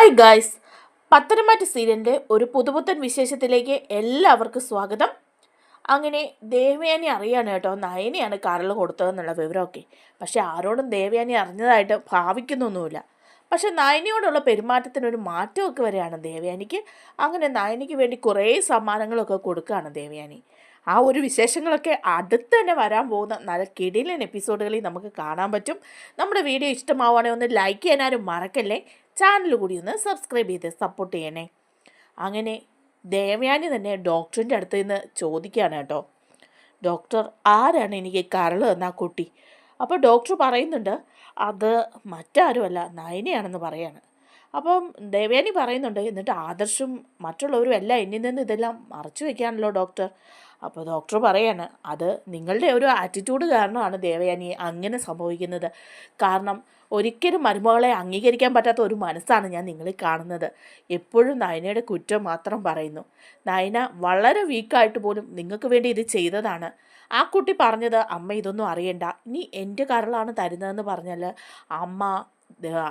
Hi guys പത്തനംമാറ്റ സീരിയലിന്റെ ഒരു പുതുപുത്തൻ വിശേഷത്തിലേക്ക് എല്ലാവർക്കും സ്വാഗതം. അങ്ങനെ ദേവയാനി അറിയാണ് കേട്ടോ നയനെയാണ് കാറിൽ കൊടുത്തതെന്നുള്ള വിവരമൊക്കെ. പക്ഷെ ആരോടും ദേവയാനി അറിഞ്ഞതായിട്ട് ഭാവിക്കുന്നൊന്നുമില്ല. പക്ഷെ നയനിയോടുള്ള പെരുമാറ്റത്തിനൊരു മാറ്റമൊക്കെ വരികയാണ് ദേവയാനിക്ക്. അങ്ങനെ നയനിക്ക് വേണ്ടി കുറേ സമ്മാനങ്ങളൊക്കെ കൊടുക്കുകയാണ് ദേവയാനി. ആ ഒരു വിശേഷങ്ങളൊക്കെ അടുത്ത് തന്നെ വരാൻ പോകുന്ന നല്ല കിടിലൻ എപ്പിസോഡുകളിൽ നമുക്ക് കാണാൻ പറ്റും. നമ്മുടെ വീഡിയോ ഇഷ്ടമാവുകയാണെങ്കിൽ ഒന്ന് ലൈക്ക് ചെയ്യാനും മറക്കല്ലേ? ചാനൽ കൂടി ഒന്ന് സബ്സ്ക്രൈബ് ചെയ്ത് സപ്പോർട്ട് ചെയ്യണേ. അങ്ങനെ ദേവയാനി തന്നെ ഡോക്ടറിന്റെ അടുത്ത് നിന്ന് ചോദിക്കുകയാണ് കേട്ടോ. ഡോക്ടർ ആരാണ് എനിക്ക് കരൾ തന്ന ആ കുട്ടി? അപ്പോൾ ഡോക്ടർ പറയുന്നുണ്ട് അത് മറ്റാരുമല്ല നയനയാണെന്ന് പറയാണ്. അപ്പം ദേവയാനി പറയുന്നുണ്ട് എന്നിട്ട് ആദർശും മറ്റുള്ളവരും എല്ലാം എന്നിൽ നിന്ന് ഇതെല്ലാം മറച്ചു വെക്കാണല്ലോ ഡോക്ടർ അപ്പോൾ ഡോക്ടർ പറയാണ് അത് നിങ്ങളുടെ ഒരു ആറ്റിറ്റ്യൂഡ് കാരണമാണ് ദേവയാനി അങ്ങനെ സംഭവിക്കുന്നത്. കാരണം ഒരിക്കലും മരുമകളെ അംഗീകരിക്കാൻ പറ്റാത്ത ഒരു മനസ്സാണ് ഞാൻ നിങ്ങളിൽ കാണുന്നത്. എപ്പോഴും നയനയുടെ കുറ്റം മാത്രം പറയുന്നു. നയന വളരെ വീക്കായിട്ട് പോലും നിങ്ങൾക്ക് വേണ്ടി ഇത് ചെയ്തതാണ്. ആ കുട്ടി പറഞ്ഞത് അമ്മ ഇതൊന്നും അറിയണ്ട. ഇനി എന്റെ കരളാണ് തരുന്നതെന്ന് പറഞ്ഞാൽ അമ്മ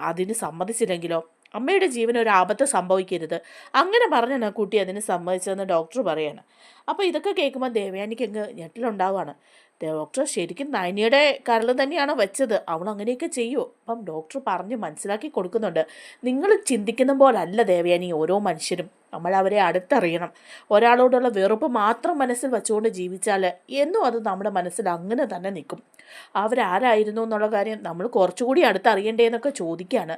അതിന് സമ്മതിച്ചില്ലെങ്കിലോ? അമ്മയുടെ ജീവന് ഒരു ആപത്ത് സംഭവിക്കരുത്. അങ്ങനെ പറഞ്ഞാണ് ആ കുട്ടി അതിന് സമ്മതിച്ചതെന്ന് ഡോക്ടർ പറയാണ്. അപ്പോൾ ഇതൊക്കെ കേൾക്കുമ്പോൾ ദേവയാനിക്ക് അങ്ങ് ഞെട്ടിലുണ്ടാവുകയാണ് ഡോക്ടർ ശരിക്കും നയനിയുടെ കരൾ തന്നെയാണ് വെച്ചത്? അവൾ അങ്ങനെയൊക്കെ ചെയ്യുമോ അപ്പം ഡോക്ടർ പറഞ്ഞ് മനസ്സിലാക്കി കൊടുക്കുന്നുണ്ട്. നിങ്ങൾ ചിന്തിക്കുന്ന പോലല്ല ദേവയാനി ഓരോ മനുഷ്യരും. നമ്മൾ അവരെ അടുത്തറിയണം. ഒരാളോടുള്ള വെറുപ്പ് മാത്രം മനസ്സിൽ വെച്ചുകൊണ്ട് ജീവിച്ചാൽ എന്നും അത് നമ്മുടെ മനസ്സിൽ അങ്ങനെ തന്നെ നിൽക്കും. അവരാരായിരുന്നു എന്നുള്ള കാര്യം നമ്മൾ കുറച്ചുകൂടി അടുത്തറിയണ്ടേ എന്നൊക്കെ ചോദിക്കുകയാണ്.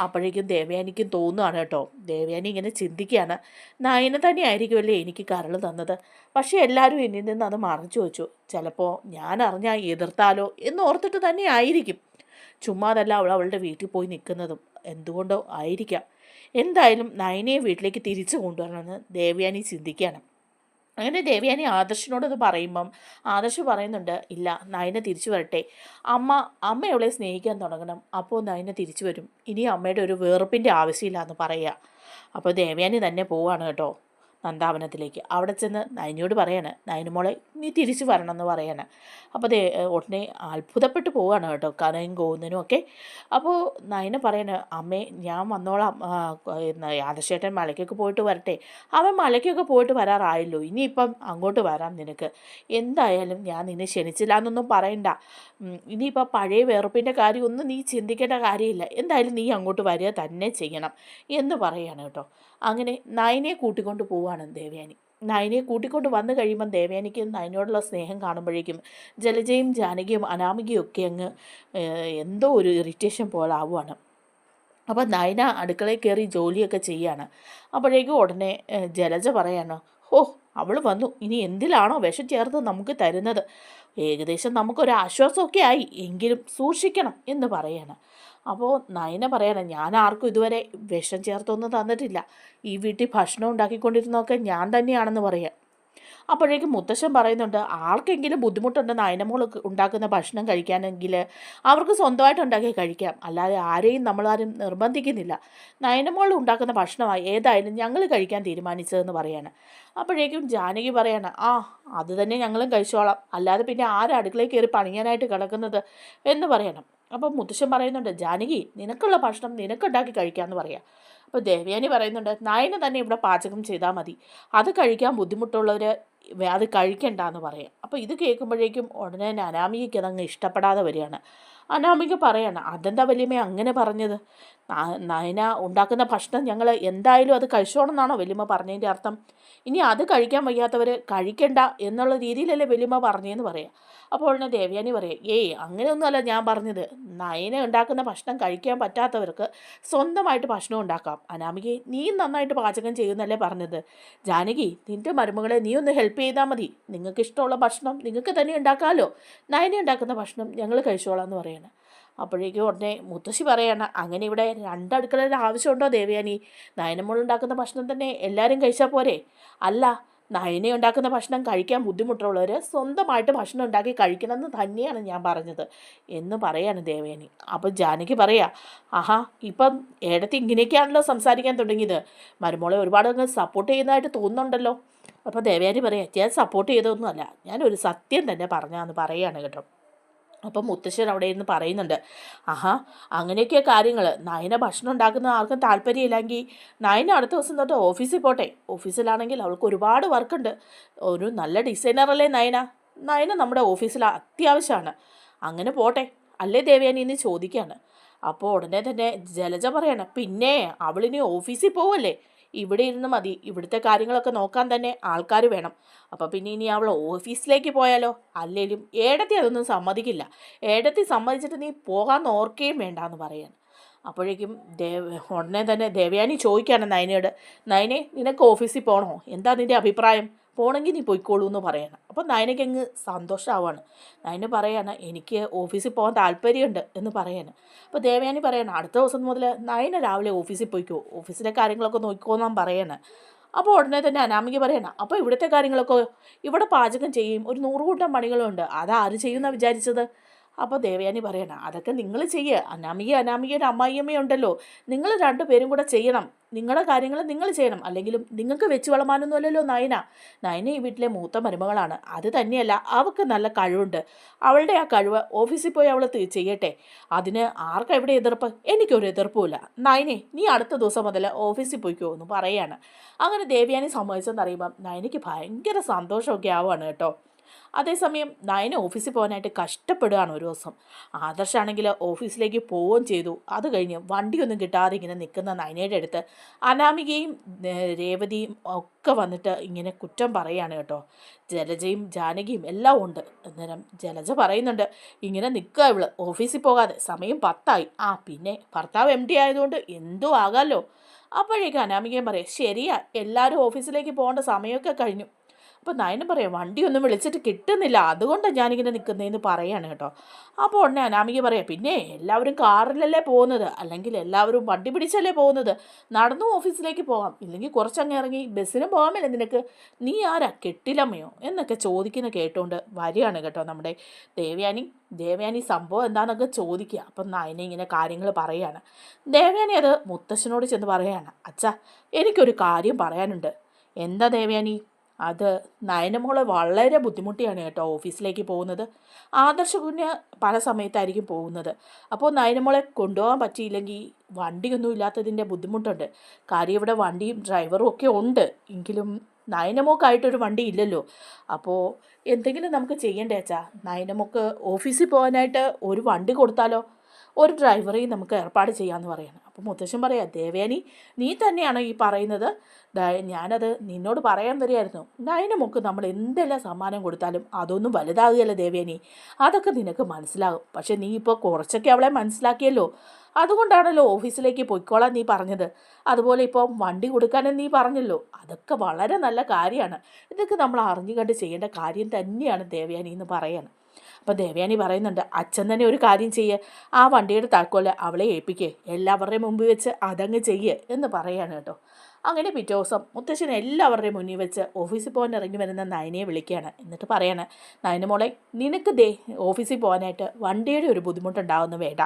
അപ്പോഴേക്കും ദേവയാനിക്കും തോന്നുകയാണ് കേട്ടോ. ദേവയാനി ഇങ്ങനെ ചിന്തിക്കുകയാണ്. നയന തന്നെയായിരിക്കുമല്ലേ എനിക്ക് കരൾ തന്നത്. പക്ഷേ എല്ലാവരും എന്നിൽ നിന്ന് അത് മറച്ചു വെച്ചു. ചിലപ്പോൾ ഞാൻ അറിഞ്ഞാൽ എതിർത്താലോ എന്ന് ഓർത്തിട്ട് തന്നെ ആയിരിക്കും. ചുമ്മാതല്ല അവൾ അവളുടെ വീട്ടിൽ പോയി നിൽക്കുന്നതും. എന്തുകൊണ്ടോ ആയിരിക്കാം. എന്തായാലും നയനയെ വീട്ടിലേക്ക് തിരിച്ചു കൊണ്ടുവരണമെന്ന് ദേവയാനി ചിന്തിക്കുകയാണ്. അങ്ങനെ ദേവയാനി ആദർശിനോടത് പറയുമ്പം ആദർശ് പറയുന്നുണ്ട് ഇല്ല നയന തിരിച്ചു വരട്ടെ. അമ്മ അമ്മ അവളെ സ്നേഹിക്കാൻ തുടങ്ങണം. അപ്പോൾ നയന തിരിച്ചു വരും. ഇനി അമ്മയുടെ ഒരു വേർപ്പിന്റെ ആവശ്യമില്ല എന്ന് പറയുക അപ്പോൾ ദേവയാനി തന്നെ പോവാണ് കേട്ടോ. നന്ദാവനത്തിലേക്ക് അവിടെ ചെന്ന് നയനിയോട് പറയാണ് നയനുമോളെ നീ തിരിച്ചു വരണം എന്ന് പറയാണ്. അപ്പോൾ ദേ ഉടനെ അത്ഭുതപ്പെട്ട് പോവാണ് കേട്ടോ കനയും കോന്നനും ഒക്കെ. അപ്പോൾ നയന പറയാണ് അമ്മേ ഞാൻ വന്നോളാം. യാദശേട്ടൻ മലയ്ക്കൊക്കെ പോയിട്ട് വരട്ടെ. അവൻ മലയ്ക്കൊക്കെ പോയിട്ട് വരാറായല്ലോ. ഇനിയിപ്പം അങ്ങോട്ട് വരാം നിനക്ക്. എന്തായാലും ഞാൻ നിന്നെ ക്ഷണിച്ചില്ല എന്നൊന്നും പറയണ്ട. ഇനിയിപ്പോൾ പഴയ വെറുപ്പിന്റെ കാര്യമൊന്നും നീ ചിന്തിക്കേണ്ട കാര്യമില്ല. എന്തായാലും നീ അങ്ങോട്ട് വരിക തന്നെ ചെയ്യണം. എന്ന് പറയാണ് കേട്ടോ. അങ്ങനെ നയനെ കൂട്ടിക്കൊണ്ട് പോവാണ്. ദേവയാനി. നയനെ കൂട്ടിക്കൊണ്ട് വന്നു കഴിയുമ്പം ദേവയാനിക്ക് നയനോടുള്ള സ്നേഹം കാണുമ്പോഴേക്കും ജലജയും ജാനകിയും അനാമികയും ഒക്കെ അങ്ങ് എന്തോ ഒരു ഇറിറ്റേഷൻ പോലെ ആവുകയാണ് അപ്പോൾ നയന അടുക്കളയിൽ കയറി ജോലിയൊക്കെ ചെയ്യാണ്. അപ്പോഴേക്കും ഉടനെ ജലജ പറയാണ് ഓ അവൾ വന്നു. ഇനി എന്തിലാണോ വിഷം ചേർത്ത് നമുക്ക് തരുന്നത്? ഏകദേശം നമുക്കൊരു ആശ്വാസമൊക്കെ ആയി. എങ്കിലും സൂക്ഷിക്കണം എന്ന് പറയാണ്. അപ്പോൾ നയന പറയണം ഞാൻ ആർക്കും ഇതുവരെ വിഷം ചേർത്തൊന്നും തന്നിട്ടില്ല. ഈ വീട്ടിൽ ഭക്ഷണം ഉണ്ടാക്കിക്കൊണ്ടിരുന്നതൊക്കെ ഞാൻ തന്നെയാണെന്ന് പറയാം. അപ്പോഴേക്കും മുത്തശ്ശൻ പറയുന്നുണ്ട് ആർക്കെങ്കിലും ബുദ്ധിമുട്ടുണ്ട് നയനമോൾ ഉണ്ടാക്കുന്ന ഭക്ഷണം കഴിക്കാനെങ്കിൽ? അവർക്ക് സ്വന്തമായിട്ട് ഉണ്ടാക്കി കഴിക്കാം. അല്ലാതെ ആരെയും നമ്മളാരും നിർബന്ധിക്കുന്നില്ല. നയനമോൾ ഉണ്ടാക്കുന്ന ഭക്ഷണമായി ഏതായാലും ഞങ്ങൾ കഴിക്കാൻ തീരുമാനിച്ചതെന്ന് പറയാണ്. അപ്പോഴേക്കും ജാനകി പറയാണ് ആ അത് തന്നെ ഞങ്ങളും കഴിച്ചോളാം. അല്ലാതെ പിന്നെ ആരും അടുക്കളയിൽ കയറി പണിയാനായിട്ട് കിടക്കുന്നത്? എന്ന് പറയണം. അപ്പം മുത്തശ്ശൻ പറയുന്നുണ്ട് ജാനകി നിനക്കുള്ള ഭക്ഷണം നിനക്കുണ്ടാക്കി കഴിക്കാമെന്ന് പറയാം. അപ്പോൾ ദേവയാനി പറയുന്നുണ്ട് നായനെ തന്നെ ഇവിടെ പാചകം ചെയ്താൽ മതി. അത് കഴിക്കാൻ ബുദ്ധിമുട്ടുള്ളവർ അത് കഴിക്കണ്ട എന്ന് പറയാം. അപ്പോൾ ഇത് കേൾക്കുമ്പോഴേക്കും ഉടനെ അനാമികയ്ക്ക് അതങ്ങ് ഇഷ്ടപ്പെടാതെ വരികയാണ്. അനാമിക പറയാണ് അതെന്താ വലിയമ്മ അങ്ങനെ പറഞ്ഞത്? നയന ഉണ്ടാക്കുന്ന ഭക്ഷണം ഞങ്ങൾ എന്തായാലും അത് കഴിച്ചോണമെന്നാണോ വലിയമ്മ പറഞ്ഞതിന്റെ അർത്ഥം? ഇനി അത് കഴിക്കാൻ വയ്യാത്തവർ കഴിക്കണ്ട എന്നുള്ള രീതിയിലല്ലേ വലിയമ്മ പറഞ്ഞതെന്ന് പറയാം. അപ്പോൾ ഉടനെ ദേവയാനി പറയാം ഏയ് അങ്ങനെയൊന്നുമല്ല ഞാൻ പറഞ്ഞത്. നയന ഉണ്ടാക്കുന്ന ഭക്ഷണം കഴിക്കാൻ പറ്റാത്തവർക്ക് സ്വന്തമായിട്ട് ഭക്ഷണം ഉണ്ടാക്കാം. അനാമികെ നീ നന്നായിട്ട് പാചകം ചെയ്യുന്നല്ലേ പറഞ്ഞത്. ജാനകി നിന്റെ മരുമകളെ നീ ഒന്ന് ഹെൽപ്പ് ചെയ്താൽ മതി. നിങ്ങൾക്ക് ഇഷ്ടമുള്ള ഭക്ഷണം നിങ്ങൾക്ക് തന്നെ ഉണ്ടാക്കാമല്ലോ നയന ഉണ്ടാക്കുന്ന ഭക്ഷണം ഞങ്ങൾ കഴിച്ചോളാം എന്ന് പറയണം. അപ്പോഴേക്കും ഉടനെ മുത്തശ്ശി പറയാണ് അങ്ങനെ ഇവിടെ രണ്ടടുക്കളയുടെ ആവശ്യമുണ്ടോ ദേവയാനി നയനമോൾ ഉണ്ടാക്കുന്ന ഭക്ഷണം തന്നെ എല്ലാവരും കഴിച്ചാൽ പോരെ? അല്ല നയന ഉണ്ടാക്കുന്ന ഭക്ഷണം കഴിക്കാൻ ബുദ്ധിമുട്ടുള്ളവർ സ്വന്തമായിട്ട് ഭക്ഷണം ഉണ്ടാക്കി കഴിക്കണമെന്ന് തന്നെയാണ് ഞാൻ പറഞ്ഞത് എന്ന് പറയാണ് ദേവയാനി അപ്പോൾ ജാനകി പറയാ ആഹാ ഇപ്പം ഏടത്തി ഇങ്ങനെയൊക്കെയാണല്ലോ സംസാരിക്കാൻ തുടങ്ങിയത്. മരുമോളെ ഒരുപാട് അങ്ങ് സപ്പോർട്ട് ചെയ്യുന്നതായിട്ട് തോന്നുന്നുണ്ടല്ലോ. അപ്പോൾ ദേവയാനി പറയാം ഞാൻ സപ്പോർട്ട് ചെയ്തതൊന്നുമല്ല ഞാനൊരു സത്യം തന്നെ പറഞ്ഞാന്ന് പറയാണ് കേട്ടോ. അപ്പം മുത്തശ്ശൻ അവിടെ ഇരുന്ന് പറയുന്നുണ്ട് ആഹാ അങ്ങനെയൊക്കെ കാര്യങ്ങൾ നയന ഭക്ഷണം ഉണ്ടാക്കുന്ന ആർക്കും താല്പര്യമില്ലെങ്കിൽ നയന അടുത്ത ദിവസം തൊട്ട് ഓഫീസിൽ പോട്ടെ. ഓഫീസിലാണെങ്കിൽ അവൾക്ക് ഒരുപാട് വർക്കുണ്ട്. ഒരു നല്ല ഡിസൈനറല്ലേ നയന? നയന നമ്മുടെ ഓഫീസിൽ അത്യാവശ്യമാണ്. അങ്ങനെ പോട്ടെ. അല്ലേ ദേവയാനി ഇന്ന് ചോദിക്കുകയാണ് അപ്പോൾ ഉടനെ തന്നെ ജലജ പറയാണ് പിന്നെ അവളിനി ഓഫീസിൽ പോവല്ലേ? ഇവിടെ ഇരുന്ന് മതി. ഇവിടുത്തെ കാര്യങ്ങളൊക്കെ നോക്കാൻ തന്നെ ആൾക്കാർ വേണം. അപ്പോൾ പിന്നെ ഇനി അവൾ ഓഫീസിലേക്ക് പോയാലോ? അല്ലേലും ഏടത്തി അതൊന്നും സമ്മതിക്കില്ല. ഏടത്തി സമ്മതിച്ചിട്ട് നീ പോകാൻ ഓർക്കുകയും വേണ്ട എന്ന് പറയാൻ അപ്പോഴേക്കും ദേവ ഉടനെ തന്നെ ദേവയാനി ചോദിക്കുകയാണ് നയനയോട് നയനെ നിനക്ക് ഓഫീസിൽ പോകണോ എന്താ നിന്റെ അഭിപ്രായം? പോണെങ്കിൽ നീ പോയിക്കോളൂ എന്ന് പറയണം. അപ്പോൾ നയനയ്ക്ക് അങ്ങ് സന്തോഷമാവാണ് നയന പറയാണ് എനിക്ക് ഓഫീസിൽ പോകാൻ താല്പര്യമുണ്ട് എന്ന് പറയാണ്. അപ്പോൾ ദേവയാനി പറയണം അടുത്ത ദിവസം മുതൽ നയന രാവിലെ ഓഫീസിൽ പോയിക്കോ. ഓഫീസിലെ കാര്യങ്ങളൊക്കെ നോക്കിക്കോന്നാൻ പറയാണ്. അപ്പോൾ ഉടനെ തന്നെ അനാമിക പറയണം അപ്പോൾ ഇവിടുത്തെ കാര്യങ്ങളൊക്കെ ഇവിടെ പാചകം ചെയ്യും. ഒരു നൂറുകൂട്ടം പണികളുണ്ട്. അതാര് ചെയ്യുന്ന വിചാരിച്ചത്? അപ്പോൾ ദേവയാനി പറയണം അതൊക്കെ നിങ്ങൾ ചെയ്യുക അനാമിക അനാമികയുടെ അമ്മായിയമ്മയും ഉണ്ടല്ലോ. നിങ്ങൾ രണ്ടുപേരും കൂടെ ചെയ്യണം. നിങ്ങളുടെ കാര്യങ്ങൾ നിങ്ങൾ ചെയ്യണം. അല്ലെങ്കിലും നിങ്ങൾക്ക് വെച്ച് വളമാനൊന്നുമല്ലല്ലോ നയന. നയന ഈ വീട്ടിലെ മൂത്ത മരുമകളാണ്. അത് തന്നെയല്ല അവൾക്ക് നല്ല കഴിവുണ്ട്. അവളുടെ ആ കഴിവ് ഓഫീസിൽ പോയി അവൾ ചെയ്യട്ടെ. അതിന് ആർക്കാ ഇവിടെ എതിർപ്പ്? എനിക്കൊരു എതിർപ്പുമില്ല നയനെ നീ അടുത്ത ദിവസം മുതൽ ഓഫീസിൽ പോയിക്കോ എന്ന് പറയാണ്. അങ്ങനെ ദേവയാനി സമ്മതിച്ചെന്ന് അറിയുമ്പം നയനയ്ക്ക് ഭയങ്കര സന്തോഷമൊക്കെ ആവുകയാണ് കേട്ടോ. അതേസമയം നയന ഓഫീസിൽ പോകാനായിട്ട് കഷ്ടപ്പെടുകയാണ് ഒരു ദിവസം. ആദർശാണെങ്കിൽ ഓഫീസിലേക്ക് പോവുകയും ചെയ്തു. അത് കഴിഞ്ഞ് വണ്ടിയൊന്നും കിട്ടാതെ ഇങ്ങനെ നിൽക്കുന്ന നയനയുടെ അടുത്ത് അനാമികയും രേവതിയും ഒക്കെ വന്നിട്ട് ഇങ്ങനെ കുറ്റം പറയുകയാണ് കേട്ടോ. ജലജയും ജാനകിയും എല്ലാം ഉണ്ട്. അന്നേരം ജലജ പറയുന്നുണ്ട് ഇങ്ങനെ നിൽക്കുക ഇവൾ. ഓഫീസിൽ പോകാതെ സമയം പത്തായി. ആ പിന്നെ ഭർത്താവ് എം ഡി ആയതുകൊണ്ട് എന്തോ ആകാമല്ലോ അപ്പോഴേക്കും അനാമികയും പറയാം ശരിയാ. എല്ലാവരും ഓഫീസിലേക്ക് പോകേണ്ട സമയമൊക്കെ കഴിഞ്ഞു. അപ്പോൾ നയനം പറയാം വണ്ടിയൊന്നും വിളിച്ചിട്ട് കിട്ടുന്നില്ല. അതുകൊണ്ടാണ് ഞാനിങ്ങനെ നിൽക്കുന്നതെന്ന് പറയാണ് കേട്ടോ. അപ്പോൾ ഉടനെ അനാമിക പറയാം പിന്നെ എല്ലാവരും കാറിലല്ലേ പോകുന്നത്? അല്ലെങ്കിൽ എല്ലാവരും വണ്ടി പിടിച്ചല്ലേ പോകുന്നത്? നടന്നു ഓഫീസിലേക്ക് പോകാം. ഇല്ലെങ്കിൽ കുറച്ചങ്ങ് ഇറങ്ങി ബസ്സിന് പോകാമല്ലേ നിനക്ക്? നീ ആരാ? കെട്ടിലമ്മയോ? എന്നൊക്കെ ചോദിക്കുന്ന കേട്ടുകൊണ്ട് വരികയാണ് കേട്ടോ നമ്മുടെ ദേവയാനി. ദേവയാനി സംഭവം എന്താണെന്നൊക്കെ ചോദിക്കുക. അപ്പം നയന ഇങ്ങനെ കാര്യങ്ങൾ പറയുകയാണ് ദേവയാനി അത് മുത്തശ്ശനോട് ചെന്ന് പറയുകയാണ് അച്ഛാ എനിക്കൊരു കാര്യം പറയാനുണ്ട്. എന്താ ദേവയാനി? അത് നയനമോളെ വളരെ ബുദ്ധിമുട്ടിയാണ് കേട്ടോ ഓഫീസിലേക്ക് പോകുന്നത്. ആദർശ കുഞ്ഞ് പല സമയത്തായിരിക്കും പോകുന്നത്. അപ്പോൾ നയനമോളെ കൊണ്ടുപോകാൻ പറ്റിയില്ലെങ്കിൽ വണ്ടിയൊന്നും ഇല്ലാത്തതിന്റെ ബുദ്ധിമുട്ടുണ്ട്. കാര്യം ഇവിടെ വണ്ടിയും ഡ്രൈവറും ഒക്കെ ഉണ്ട്. എങ്കിലും നയനമോക്കായിട്ടൊരു വണ്ടി ഇല്ലല്ലോ. അപ്പോൾ എന്തെങ്കിലും നമുക്ക് ചെയ്യണ്ടേ അച്ഛാ? നയനമോക്ക് ഓഫീസിൽ പോകാനായിട്ട് ഒരു വണ്ടി കൊടുത്താലോ? ഒരു ഡ്രൈവറെയും നമുക്ക് ഏർപ്പാട് ചെയ്യാമെന്ന് പറയുന്നത് അപ്പോൾ മുത്തശ്ശൻ പറയാം ദേവേനി നീ തന്നെയാണ് ഈ പറയുന്നത്? ഞാനത് നിന്നോട് പറയാൻ വരികയായിരുന്നു. അതിന് മുക്ക് നമ്മൾ എന്തെല്ലാം സമ്മാനം കൊടുത്താലും അതൊന്നും വലുതാകുകയല്ല ദേവേനി. അതൊക്കെ നിനക്ക് മനസ്സിലാകും. പക്ഷേ നീ ഇപ്പോൾ കുറച്ചൊക്കെ അവളെ മനസ്സിലാക്കിയല്ലോ. അതുകൊണ്ടാണല്ലോ ഓഫീസിലേക്ക് പൊയ്ക്കോളാൻ നീ പറഞ്ഞത്. അതുപോലെ ഇപ്പോൾ വണ്ടി കൊടുക്കാനും നീ പറഞ്ഞല്ലോ. അതൊക്കെ വളരെ നല്ല കാര്യമാണ്. ഇതൊക്കെ നമ്മൾ അറിഞ്ഞു കണ്ട് ചെയ്യേണ്ട കാര്യം തന്നെയാണ് ദേവയാനി എന്ന് പറയാണ്. അപ്പോൾ ദേവയാനി പറയുന്നുണ്ട് അച്ഛൻ തന്നെ ഒരു കാര്യം ചെയ്യേ. ആ വണ്ടിയുടെ താക്കോൽ അവളെ ഏൽപ്പിക്കേ. എല്ലാവരുടെയും മുമ്പിൽ വെച്ച് അതങ്ങ് ചെയ്യ് എന്ന് പറയാണ് കേട്ടോ. അങ്ങനെ പിറ്റേ ദിവസം മുത്തശ്ശൻ എല്ലാവരുടെയും മുന്നിൽ വെച്ച് ഓഫീസിൽ പോകാൻ ഇറങ്ങി വരുന്ന നയനയെ വിളിക്കുകയാണ്. എന്നിട്ട് പറയാണ് നയന മോളെ നിനക്ക് ദേ ഓഫീസിൽ പോകാനായിട്ട് വണ്ടിയുടെ ഒരു ബുദ്ധിമുട്ടുണ്ടാവുന്ന വേണ്ട.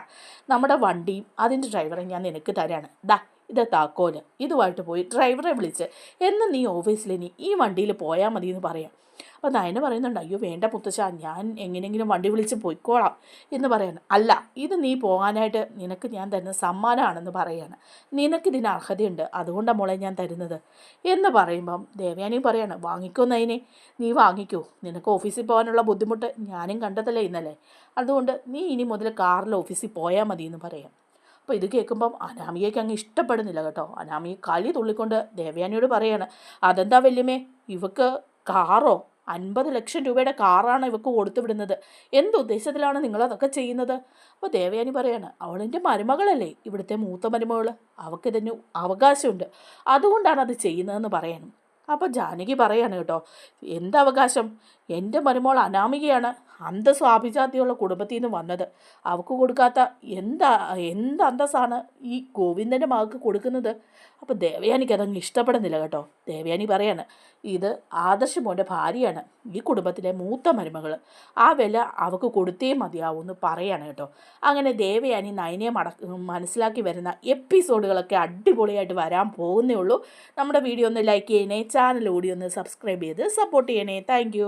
നമ്മുടെ വണ്ടിയും അതിന്റെ ഡ്രൈവറും ഞാൻ നിനക്ക് തരാണ്. ദാ ഇത് താക്കോൽ. ഇതുമായിട്ട് പോയി ഡ്രൈവറെ വിളിച്ച് എന്ന് നീ ഓഫീസിൽ ഇനി ഈ വണ്ടിയിൽ പോയാൽ മതി എന്ന് പറയാം. അപ്പോൾ നയന പറയുന്നുണ്ട് അയ്യോ വേണ്ട മുത്തശ്ശ ഞാൻ എങ്ങനെയെങ്കിലും വണ്ടി വിളിച്ച് പോയിക്കോളാം എന്ന് പറയാണ് അല്ല ഇത് നീ പോകാനായിട്ട് നിനക്ക് ഞാൻ തരുന്ന സമ്മാനമാണെന്ന് പറയാണ്. നിനക്കിതിന് അർഹതയുണ്ട്. അതുകൊണ്ടാണ് മോളെ ഞാൻ തരുന്നത് എന്ന് പറയുമ്പം ദേവയാനി പറയാണ് വാങ്ങിക്കോ നയനെ നീ വാങ്ങിക്കോ. നിനക്ക് ഓഫീസിൽ പോകാനുള്ള ബുദ്ധിമുട്ട് ഞാനും കണ്ടതല്ലേ ഇന്നലെ. അതുകൊണ്ട് നീ ഇനി മുതൽ കാറിൽ ഓഫീസിൽ പോയാൽ മതി എന്ന് പറയാം അപ്പോൾ ഇത് കേൾക്കുമ്പം അനാമികയ്ക്ക് അങ്ങ് ഇഷ്ടപ്പെടുന്നില്ല കേട്ടോ. അനാമിക കളി തുള്ളിക്കൊണ്ട് ദേവയാനിയോട് പറയാണ് അതെന്താ വല്യമേ ഇവക്ക് കാറോ അൻപത് ലക്ഷം രൂപയുടെ കാറാണ് ഇവക്ക് കൊടുത്തു വിടുന്നത് എന്തുദ്ദേശത്തിലാണ് നിങ്ങളതൊക്കെ ചെയ്യുന്നത്? അപ്പോൾ ദേവയാനി പറയാണ് അവളെന്റെ മരുമകളല്ലേ ഇവിടുത്തെ മൂത്ത മരുമകൾ അവൾക്കിതിന് അവകാശമുണ്ട്. അതുകൊണ്ടാണ് അത് ചെയ്യുന്നതെന്ന് പറയണം. അപ്പോൾ ജാനകി പറയാണ് കേട്ടോ എന്തവകാശം എന്റെ മരുമോൾ അനാമികയാണ്. അന്തസ്വാഭിജാതിയുള്ള കുടുംബത്തിൽ നിന്ന് വന്നത്. അവൾക്ക് കൊടുക്കാത്ത എന്താ എന്ത് അന്തസ്സാണ് ഈ ഗോവിന്ദന്റെ മകൾക്ക് കൊടുക്കുന്നത്? അപ്പോൾ ദേവയാനിക്ക് അതങ്ങ് ഇഷ്ടപ്പെടുന്നില്ല കേട്ടോ. ദേവയാനി പറയാണ് ഇത് ആദർശമോന്റെ ഭാര്യയാണ് ഈ കുടുംബത്തിലെ മൂത്ത മരുമകൾ ആ വില അവൾക്ക് കൊടുത്തേ മതിയാവും എന്ന് പറയാണ് കേട്ടോ. അങ്ങനെ ദേവയാനി നയനെ മട മനസ്സിലാക്കി വരുന്ന എപ്പിസോഡുകളൊക്കെ അടിപൊളിയായിട്ട് വരാൻ പോകുന്നേ ഉള്ളൂ. നമ്മുടെ വീഡിയോ ഒന്ന് ലൈക്ക് ചെയ്യണേ ചാനൽ കൂടി ഒന്ന് സബ്സ്ക്രൈബ് ചെയ്ത് സപ്പോർട്ട് ചെയ്യണേ. താങ്ക്